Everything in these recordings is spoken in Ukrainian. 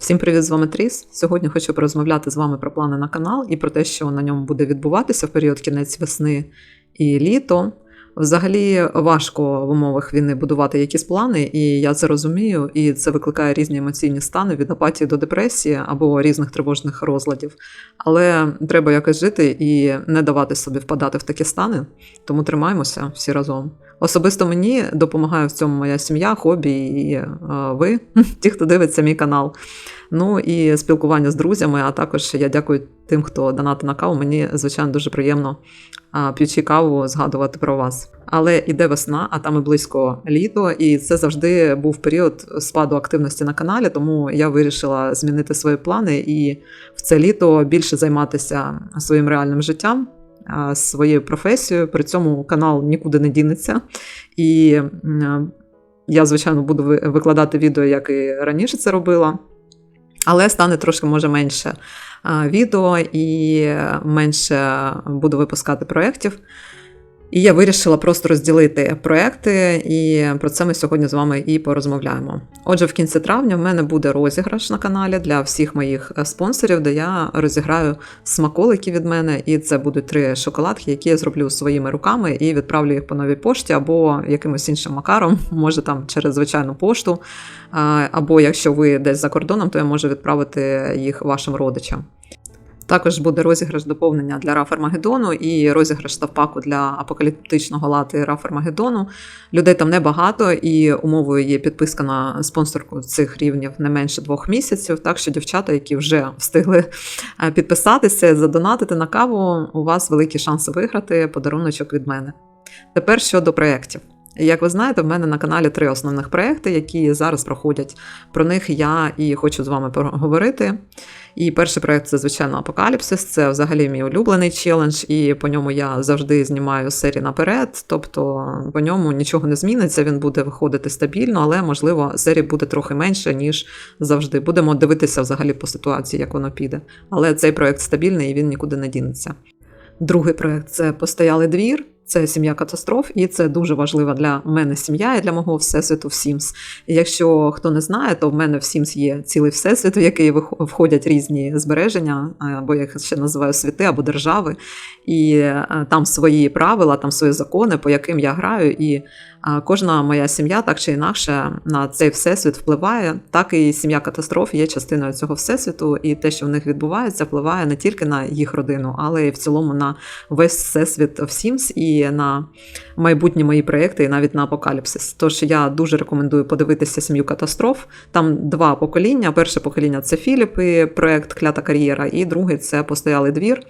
Всім привіт, з вами Тріс. Сьогодні хочу порозмовляти з вами про плани на канал і про те, що на ньому буде відбуватися в період кінець весни і літо. Взагалі важко в умовах війни будувати якісь плани, і я це розумію, і це викликає різні емоційні стани від апатії до депресії або різних тривожних розладів. Але треба якось жити і не давати собі впадати в такі стани, тому тримаємося всі разом. Особисто мені допомагає в цьому моя сім'я, хобі і е, ви, ті, хто дивиться мій канал. Ну і спілкування з друзями. А також я дякую тим, хто донатить на каву. Мені звичайно дуже приємно п'ючи каву згадувати про вас. Але іде весна, а там і близько літо, і це завжди був період спаду активності на каналі. Тому я вирішила змінити свої плани і в це літо більше займатися своїм реальним життям. Своєю професією, при цьому канал нікуди не дінеться. І я, звичайно, буду викладати відео, як і раніше це робила. Але стане трошки може менше відео і менше буду випускати проєктів. І я вирішила просто розділити проекти, і про це ми сьогодні з вами і порозмовляємо. Отже, в кінці травня в мене буде розіграш на каналі для всіх моїх е, спонсорів, де я розіграю смаколики від мене, і це будуть три шоколадки, які я зроблю своїми руками і відправлю їх по новій пошті або якимось іншим макаром, може там через звичайну пошту. Або якщо ви десь за кордоном, то я можу відправити їх вашим родичам. Також буде розіграш доповнення для Раф Армагеддону і розіграш ставпаку для апокаліптичного лати Раф Армагеддону. Людей там небагато, і умовою є підписка на спонсорку цих рівнів не менше двох місяців. Так що дівчата, які вже встигли е, підписатися, задонатити на каву, у вас великі шанси виграти подаруночок від мене. Тепер щодо проєктів. Як ви знаєте, в мене на каналі три основних проекти, які зараз проходять. Про них я і хочу з вами поговорити. І перший проект це, звичайно, Апокаліпсис. Це взагалі мій улюблений челендж, і по ньому я завжди знімаю серії наперед. Тобто по ньому нічого не зміниться, він буде виходити стабільно, але можливо серій буде трохи менше, ніж завжди. Будемо дивитися взагалі по ситуації, як воно піде. Але цей проект стабільний і він нікуди не дінеться. Другий проект це постоялий двір. Це сім'я катастроф, і це дуже важлива для мене сім'я і для мого всесвіту в Sims. Якщо хто не знає, то в мене в Sims є цілий всесвіт, в який входять різні збереження, або я їх ще називаю світи або держави. І е, там свої правила, там свої закони, по яким я граю. І кожна моя сім'я так чи інакше на цей всесвіт впливає. Так і сім'я катастроф є частиною цього всесвіту, і те, що в них відбувається, впливає не тільки на їх родину, але й в цілому на весь всесвіт в Sims і на майбутні мої проекти, і навіть на апокаліпсис. Тож я дуже рекомендую подивитися сім'ю катастроф. Там два покоління. Перше покоління це Філіп і проект Клята кар'єра, і другий це постоялий двір.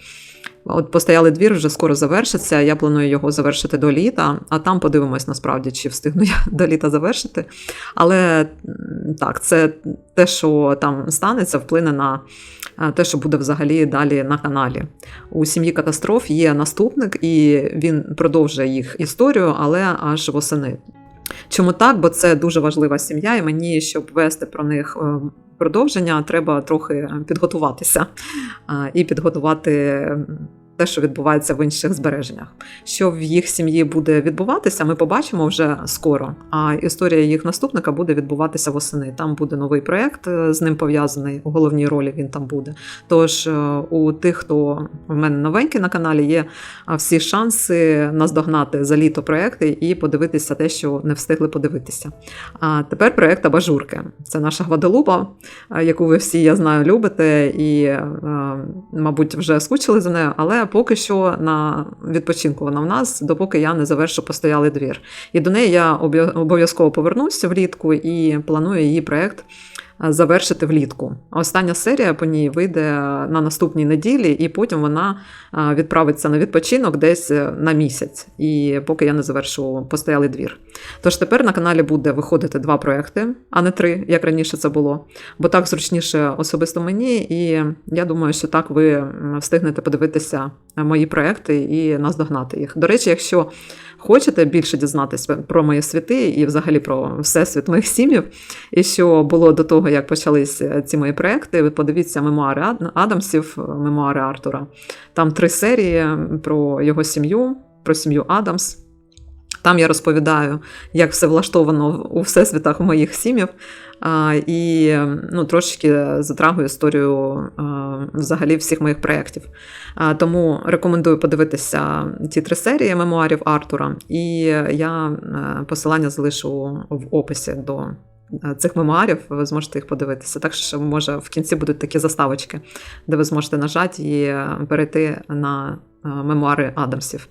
От постоялий двір вже скоро завершиться. Я планую його завершити до літа, а там подивимось насправді, чи встигну я до літа завершити. Але так, це те, що там станеться, вплине на е, те, що буде взагалі далі на каналі. У сім'ї катастроф є наступник, і він продовжує їх історію, але аж восени. Чому так? Бо це дуже важлива сім'я, і мені, щоб вести про них е, продовження, треба трохи підготуватися і підготувати те, що відбувається в інших збереженнях. Що в їх сім'ї буде відбуватися, ми побачимо вже скоро. А історія їх наступника буде відбуватися восени. Там буде новий проект е, з ним пов'язаний. У головній ролі він там буде. Тож е, у тих, хто в мене новенький на каналі, є всі шанси наздогнати за літо проекти і подивитися те, що не встигли подивитися. А тепер проект Абажурки. Це наша Гваделупа, яку ви всі, я знаю, любите і, е, мабуть, вже скучили за нею, але поки що на відпочинку вона в нас, допоки я не завершу постоялий двір. І до неї я обов'язково повернуся влітку і планую її проект завершити влітку. Остання серія по ній вийде на наступній неділі, і потім вона відправиться на відпочинок десь е, на місяць, і поки я не завершу постоялий двір. Тож тепер на каналі буде виходити два проекти, а не три, як раніше це було. Бо так зручніше особисто мені, і я думаю, що так ви встигнете подивитися мої проекти і наздогнати їх. До речі, якщо хочете більше дізнатися про мої світи і взагалі про всесвіт моїх сім'їв, і що було до того, як почались е, ці мої проекти, ви подивіться мемуари Адамсів, мемуари Артура. Там три серії про його сім'ю, про сім'ю Адамс. Там я розповідаю, як все влаштовано у всесвітах моїх сім'їв. І ну, трошечки затрагую історію взагалі всіх моїх проєктів. Тому рекомендую подивитися ті три серії мемуарів Артура, і я е, посилання залишу в описі до е, цих мемуарів. Ви зможете їх подивитися. Так що, може, в кінці будуть такі заставочки, де ви зможете нажати і е, перейти на мемуари Адамсів.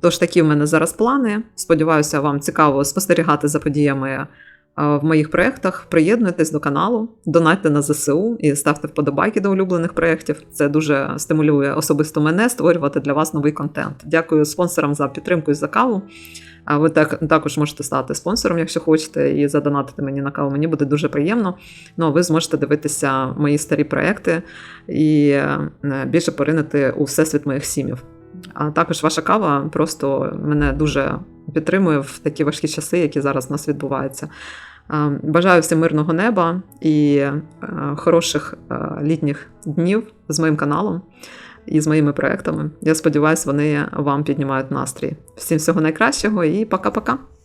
Тож такі в мене зараз плани. Сподіваюся, вам цікаво спостерігати за подіями е, в моїх проєктах. Приєднуйтесь до каналу, донатьте на ЗСУ і ставте вподобайки до улюблених проєктів. Це дуже стимулює особисто мене створювати для вас новий контент. Дякую спонсорам за підтримку і за каву. А ви так, також можете стати спонсором, якщо хочете, і задонатити мені на каву. Мені буде дуже приємно. Ну, а ви зможете дивитися мої старі проекти і е, більше поринути у всесвіт моїх сім'їв. А також ваша кава просто мене дуже підтримує в такі важкі часи, які зараз у нас відбуваються. Бажаю всім мирного неба і е, хороших е, літніх днів з моїм каналом і з моїми проектами. Я сподіваюся, вони вам піднімають настрій. Всім всього найкращого і пока-пока!